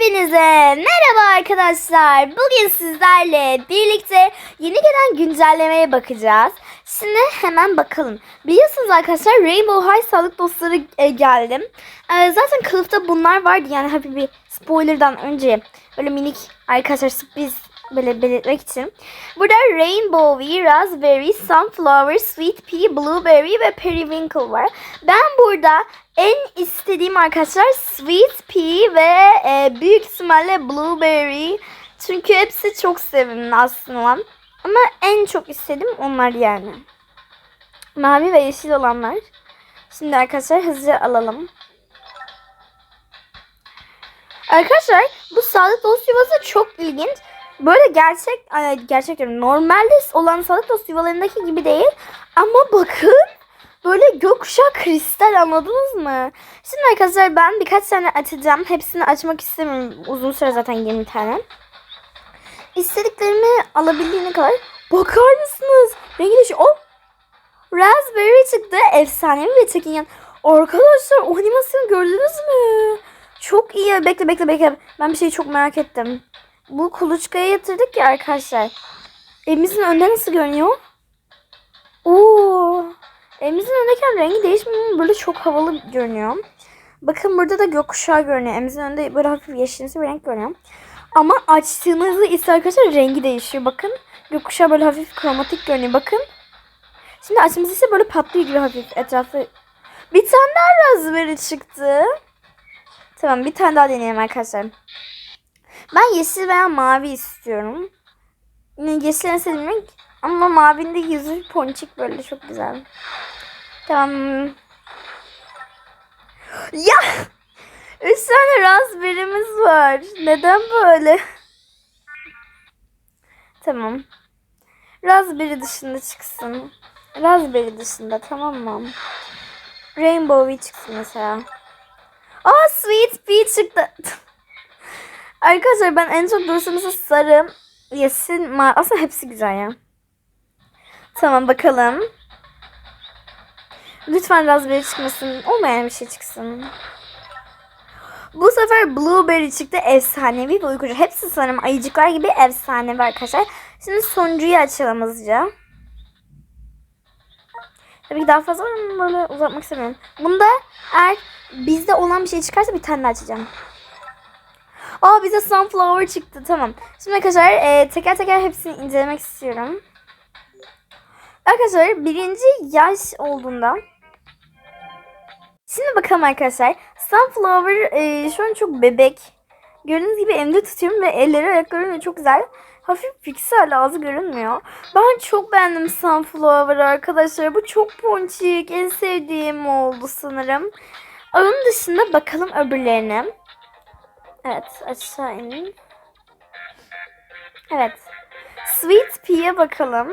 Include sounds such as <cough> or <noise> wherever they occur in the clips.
Hepinize merhaba arkadaşlar. Bugün sizlerle birlikte yeni gelen güncellemeye bakacağız. Şimdi hemen bakalım. Biliyorsunuz arkadaşlar Rainbow High sağlık dostları e, geldim. E, zaten kılıfta bunlar vardı yani hafif bir spoilerdan önce böyle minik arkadaşlar sürpriz böyle belirtmek için. Burada Rainbow, Raspberry, Sunflower, Sweet Pea, Blueberry ve Periwinkle var. Ben burada en istediğim arkadaşlar Sweet Pea ve e, büyük ihtimalle Blueberry. Çünkü hepsi çok sevimli aslında. Ama en çok istediğim onlar yani. Mavi ve yeşil olanlar. Şimdi arkadaşlar hızlıca alalım. Arkadaşlar bu sağlık dost yuvası çok ilginç. Böyle gerçek gerçek. Normalde olan sağlık dost yuvalarındaki gibi değil. Ama bakın böyle gökkuşağı kristal anladınız mı? Şimdi arkadaşlar ben birkaç tane açacağım. Hepsini açmak istemiyorum. Uzun süre zaten 20 tane. İstediklerimi alabildiğine kadar. Bakar mısınız? Rengi değişiyor. Oh! Raspberry çıktı. Efsanevi ve çekingen. Arkadaşlar o animasyonu gördünüz mü? Çok iyi. Bekle bekle bekle. Ben bir şeyi çok merak ettim. Bu kuluçkaya yatırdık ya arkadaşlar. Elimizin önünde nasıl görünüyor? Oo. Elimizin önündeyken rengi değişmiyor böyle çok havalı görünüyor. Bakın burada da gökkuşağı görünüyor. Elimizin önünde böyle hafif yeşilimsi bir renk görünüyor. Ama açtığınızda ise arkadaşlar rengi değişiyor. Bakın gökkuşağı böyle hafif kromatik görünüyor. Bakın. Şimdi açımız ise böyle patlıyor gibi hafif etrafı. Bir tane daha raspberry çıktı. Tamam bir tane daha deneyelim arkadaşlar. Ben yeşil veya mavi istiyorum. Yeşil en sevdiğim renk. Ama mavinin de yüzü ponçik böyle çok güzel. Tamam. Ya! Üç tane raspberry'miz var. Neden böyle? Tamam. Raspberry dışında çıksın. Raspberry dışında tamam mı? Rainbow çıksın mesela. Aa Sweet Pea çıktı. <laughs> Arkadaşlar ben en çok mesela sarı, yeşil. Aslında hepsi güzel ya. Tamam bakalım. Lütfen raspberry çıkmasın. Olmayan bir şey çıksın. Bu sefer blueberry çıktı. Efsanevi ve uykucu. Hepsi sanırım ayıcıklar gibi efsanevi arkadaşlar. Şimdi sonuncuyu açalım hızlıca. Tabii ki daha fazla var ama böyle uzatmak istemiyorum. Bunda eğer bizde olan bir şey çıkarsa bir tane açacağım. Aa bize sunflower çıktı. Tamam. Şimdi arkadaşlar e, teker teker hepsini incelemek istiyorum. Arkadaşlar birinci yaş olduğunda Şimdi bakalım arkadaşlar. Sunflower e, şu an çok bebek. Gördüğünüz gibi elimde tutuyorum ve elleri ayakları çok güzel. Hafif piksel ağzı görünmüyor. Ben çok beğendim Sunflower arkadaşlar. Bu çok ponçik. En sevdiğim oldu sanırım. Onun dışında bakalım öbürlerine. Evet aşağı inin. Evet. Sweet Pea'ye bakalım.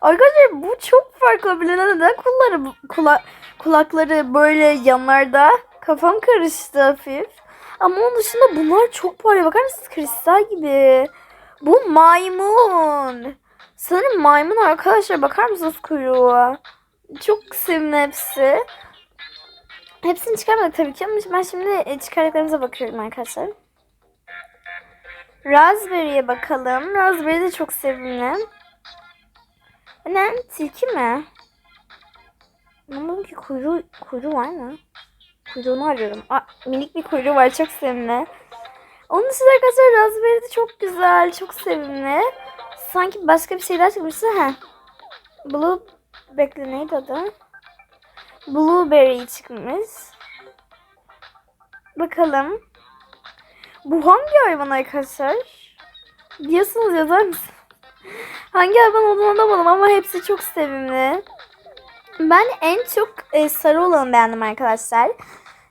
Arkadaşlar bu çok farklı. Bilene neden kulları, kula, kulakları böyle yanlarda? Kafam karıştı hafif. Ama onun dışında bunlar çok parlıyor. Bakar mısınız? Kristal gibi. Bu maymun. Sanırım maymun arkadaşlar. Bakar mısınız kuyruğu? Çok sevimli hepsi. Hepsini çıkarmadık tabii ki ama ben şimdi çıkardıklarımıza bakıyorum arkadaşlar. Raspberry'e bakalım. Raspberry de çok sevimli. Ne? Tilki mi? Anlamadım ki kuyruğu, kuyruğu var mı? Kuyruğunu arıyorum. Aa, minik bir kuyruğu var. Çok sevimli. Onun dışında arkadaşlar Raspberry de çok güzel. Çok sevimli. Sanki başka bir şeyler çıkmıştı. He. Blue... Bekle neydi adı? Blueberry çıkmış. Bakalım. Bu hangi hayvan arkadaşlar? Diyorsunuz yazar mısın? Hangi hayvan olduğunu anlamadım ama hepsi çok sevimli. Ben en çok e, sarı olanı beğendim arkadaşlar.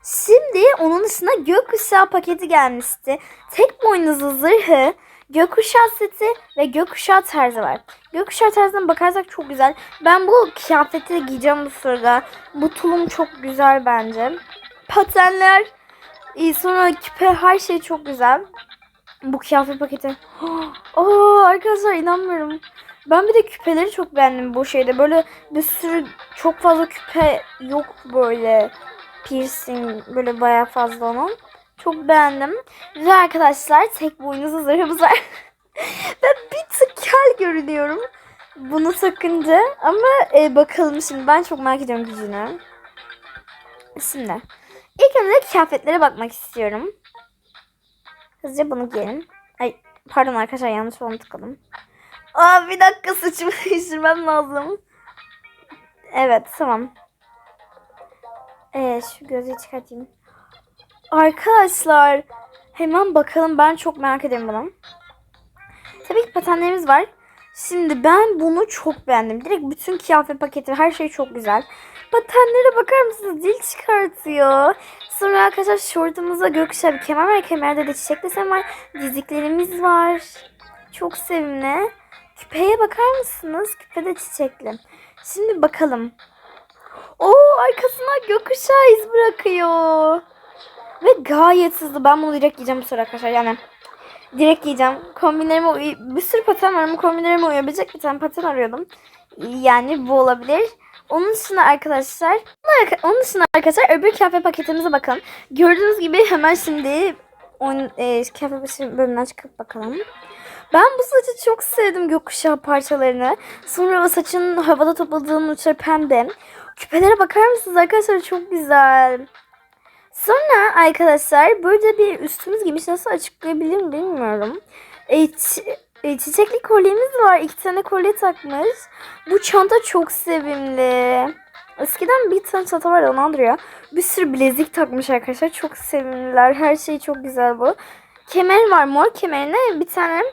Şimdi onun dışında gökkuşağı paketi gelmişti. Tek boynuzlu zırhı, gökkuşağı seti ve gökkuşağı tarzı var. Gökkuşağı tarzına bakarsak çok güzel. Ben bu kıyafeti de giyeceğim bu sırada. Bu tulum çok güzel bence. Patenler, e, sonra küpe her şey çok güzel. Bu kıyafet paketi. <gasps> Oh, arkadaşlar inanmıyorum. Ben bir de küpeleri çok beğendim bu şeyde. Böyle bir sürü çok fazla küpe yok böyle. Piercing böyle bayağı fazla onun. Çok beğendim. Ve arkadaşlar tek boynuzlu zırhımız var. <laughs> ben bir tık kel görünüyorum. Bunu takınca. Ama e, bakalım şimdi ben çok merak ediyorum gücünü. Şimdi. İlk önce kıyafetlere bakmak istiyorum. Hızlıca bunu giyelim. Ay pardon arkadaşlar yanlış onu tıkladım. Aa bir dakika saçımı <laughs> değiştirmem lazım. Evet tamam. Ee, şu gözlüğü çıkartayım. Arkadaşlar hemen bakalım ben çok merak ediyorum bunu. Tabii ki patenlerimiz var. Şimdi ben bunu çok beğendim. Direkt bütün kıyafet paketi her şey çok güzel. Patenlere bakar mısınız? Dil çıkartıyor. Sonra arkadaşlar şortumuzda gökkuşağı bir kemer var. Kemerde de çiçek desen var. Diziklerimiz var. Çok sevimli. Küpeye bakar mısınız? Küpe de çiçekli. Şimdi bakalım. Oo arkasına gökkuşağı iz bırakıyor. Ve gayet hızlı. Ben bunu direkt giyeceğim bu sıra arkadaşlar. Yani direkt giyeceğim. Kombinlerime bir sürü paten var ama kombinlerime uyabilecek bir tane paten arıyordum. Yani bu olabilir. Onun dışında arkadaşlar onun dışında arkadaşlar öbür kıyafet paketimize bakalım. Gördüğünüz gibi hemen şimdi on, e, paketi bölümünden çıkıp bakalım. Ben bu saçı çok sevdim gökkuşağı parçalarını. Sonra o saçın havada topladığım uçları pembe. Küpelere bakar mısınız arkadaşlar çok güzel. Sonra arkadaşlar burada bir üstümüz giymiş nasıl açıklayabilirim bilmiyorum. E, e, çiçekli kolyemiz var. İki tane kolye takmış. Bu çanta çok sevimli. Eskiden bir tane çanta var onu andırıyor. Bir sürü bilezik takmış arkadaşlar. Çok sevimliler. Her şey çok güzel bu. Kemer var. Mor kemerine bir tane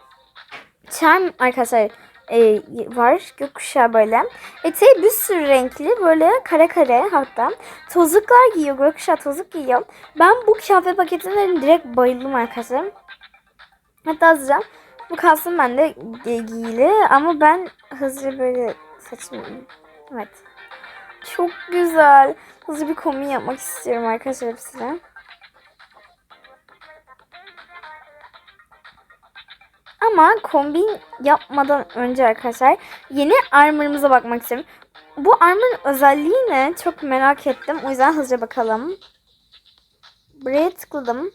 çarm arkadaşlar e, var. Gökkuşağı böyle. Eteği bir sürü renkli. Böyle kare kare hatta. Tozluklar giyiyor. Gökkuşağı tozluk giyiyor. Ben bu kıyafet paketine direkt bayıldım arkadaşlar. Hatta hızlıca bu kalsın ben de gi- giyili ama ben hızlıca böyle saçımı evet çok güzel hızlı bir kombin yapmak istiyorum arkadaşlar hepsine ama kombin yapmadan önce arkadaşlar yeni armor'ımıza bakmak istiyorum bu armor'ın özelliği ne çok merak ettim o yüzden hızlıca bakalım buraya tıkladım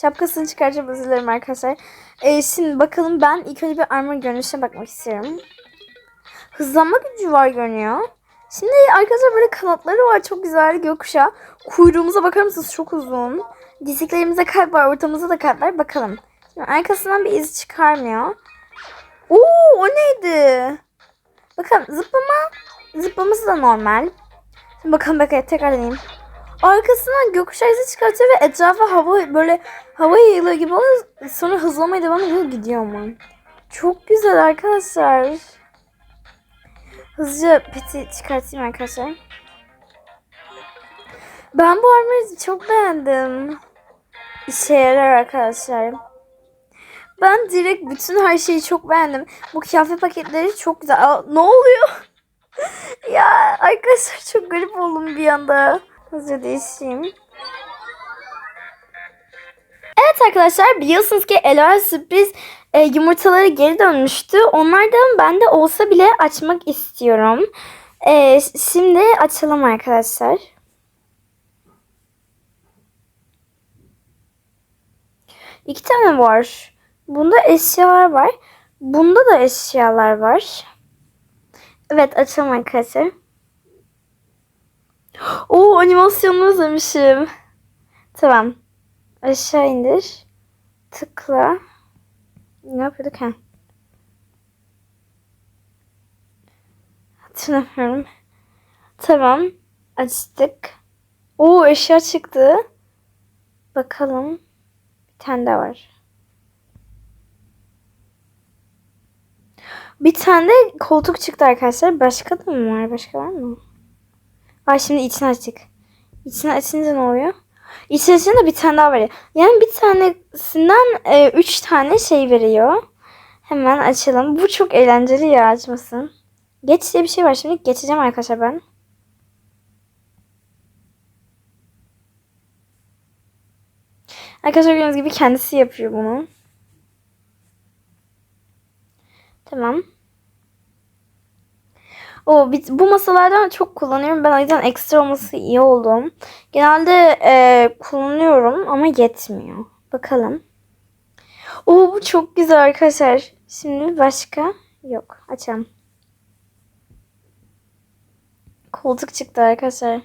Şapkasını çıkaracağım özür dilerim arkadaşlar. Ee, şimdi bakalım ben ilk önce bir armor görünüşe bakmak istiyorum. Hızlanma gücü var görünüyor. Şimdi arkadaşlar böyle kanatları var çok güzel gökkuşağı. Kuyruğumuza bakar mısınız çok uzun. Diziklerimizde kalp var ortamızda da kalp var bakalım. Arkasından bir iz çıkarmıyor. Oo o neydi? Bakın zıplama. Zıplaması da normal. Şimdi bakalım bakalım tekrar deneyeyim. Arkasından gökkuşağı izi çıkartıyor ve etrafa hava böyle hava yayılıyor gibi oluyor. Sonra hızlamaya devam ediyor gidiyor ama. Çok güzel arkadaşlar. Hızlıca peti çıkartayım arkadaşlar. Ben bu armor'ı çok beğendim. İşe yarar arkadaşlar. Ben direkt bütün her şeyi çok beğendim. Bu kıyafet paketleri çok güzel. Aa, ne oluyor? <laughs> ya arkadaşlar çok garip oldum bir anda. Hızlıca değişeyim. Evet arkadaşlar biliyorsunuz ki Ela sürpriz e, yumurtaları geri dönmüştü. Onlardan ben de olsa bile açmak istiyorum. E, şimdi açalım arkadaşlar. İki tane var. Bunda eşyalar var. Bunda da eşyalar var. Evet açalım arkadaşlar. Oo animasyonunu özlemişim. Tamam. Aşağı indir. Tıkla. Ne yapıyorduk ha? Hatırlamıyorum. Tamam. Açtık. Oo eşya çıktı. Bakalım. Bir tane daha var. Bir tane de koltuk çıktı arkadaşlar. Başka da mı var? Başka var mı? Ay şimdi içini açtık. İçini açınca ne oluyor? İçerisinde bir tane daha veriyor. Yani bir tanesinden e, üç tane şey veriyor. Hemen açalım. Bu çok eğlenceli ya açmasın. Geç diye bir şey var. Şimdi geçeceğim arkadaşlar ben. Arkadaşlar gördüğünüz gibi kendisi yapıyor bunu. Tamam. O bu masalardan çok kullanıyorum. Ben o yüzden ekstra olması iyi oldu. Genelde e, kullanıyorum ama yetmiyor. Bakalım. Oo bu çok güzel arkadaşlar. Şimdi başka yok. Açalım. Koltuk çıktı arkadaşlar.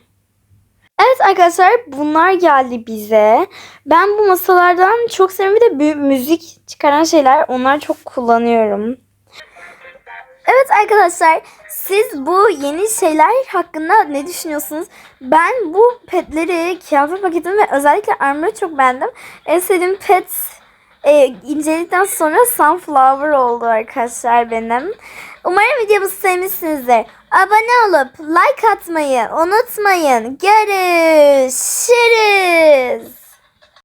Evet arkadaşlar bunlar geldi bize. Ben bu masalardan çok seviyorum. Bir de büyük müzik çıkaran şeyler onlar çok kullanıyorum. Evet arkadaşlar siz bu yeni şeyler hakkında ne düşünüyorsunuz? Ben bu petleri, kıyafet paketimi ve özellikle armor'ı çok beğendim. En sevdiğim pet e, inceledikten sonra Sunflower oldu arkadaşlar benim. Umarım videomuzu sevmişsinizdir. Abone olup like atmayı unutmayın. Görüşürüz.